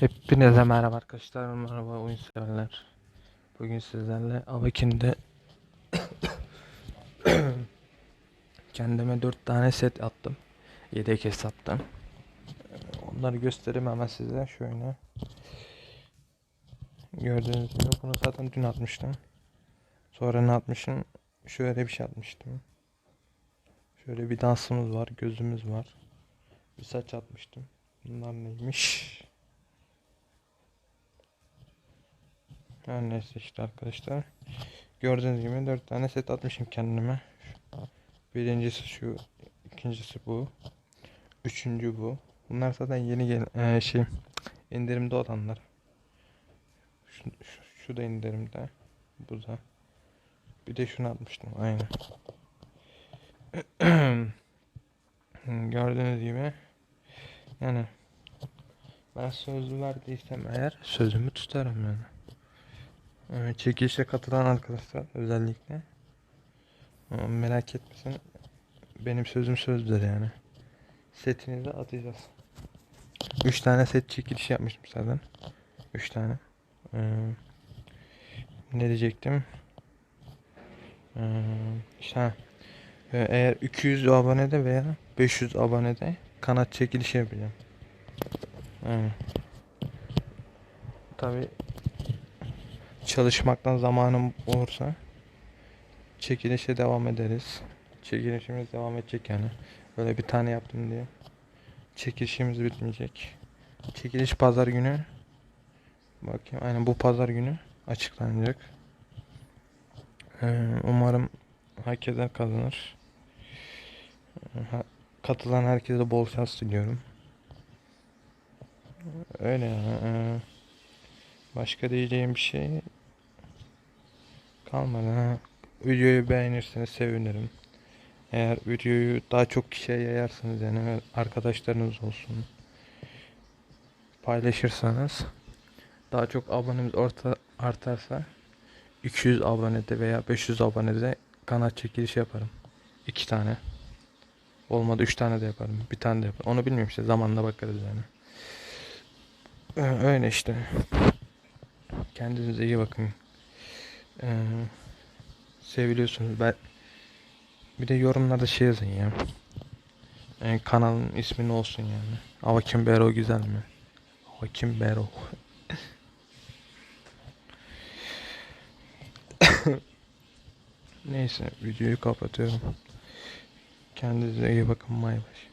Hepinize merhaba arkadaşlar, merhaba oyun severler. Bugün sizlerle Avakin'de kendime 4 tane set attım. Yedek hesaptan. Onları göstereyim hemen size şöyle. Gördüğünüz gibi bunu zaten dün atmıştım. Sonra ne atmışım? Şöyle bir şey atmıştım. Şöyle bir dansımız var, gözümüz var. Bir saç atmıştım. Bunlar neymiş? Her neyse işte arkadaşlar. Gördüğünüz gibi 4 tane set atmışım kendime. Birincisi şu, ikincisi bu. Üçüncü bu. Bunlar zaten yeni gel eee, şey indirimde olanlar. Şu, şu, şu da indirimde. Bu da. Bir de şunu atmıştım aynen. Gördüğünüz gibi yani ben sözlü verdiysem eğer sözümü tutarım yani. Çekilişe katılan arkadaşlar özellikle. Ee, merak etmesin benim sözüm sözdür yani. Setinizi atacağız. 3 tane set çekilişi yapmıştım zaten. 3 tane. Ee, ne diyecektim? Ee, işte ha, e, eğer 200 abonede veya 500 abonede kanat çekilişi yapacağım. Aynen. Tabi çalışmaktan zamanım olursa çekilişe devam ederiz. Çekilişimiz devam edecek yani. Böyle bir tane yaptım diye. Çekilişimiz bitmeyecek. Çekiliş pazar günü. Bakayım aynen bu pazar günü açıklanacak. Ee, umarım herkese kazanır. Katılan herkese bol şans diliyorum. Öyle yani. Ee, Başka diyeceğim bir şey kalmadı ha. Videoyu beğenirseniz sevinirim. Eğer videoyu daha çok kişiye yayarsanız yani arkadaşlarınız olsun paylaşırsanız daha çok abonemiz orta artarsa 200 abonede veya 500 abonede kanal çekilişi yaparım. 2 tane. Olmadı 3 tane de yaparım. Bir tane de yaparım. Onu bilmiyorum işte zamanla bakarız yani. Ee, Öyle işte. Kendinize iyi bakın. Ee, seviliyorsunuz. Ben bir de yorumlarda şey yazın ya. Ee, kanalın ismi ne olsun yani. Avakin Bero güzel mi? Avakin Bero. Neyse videoyu kapatıyorum. Kendinize iyi bakın. Bay bay.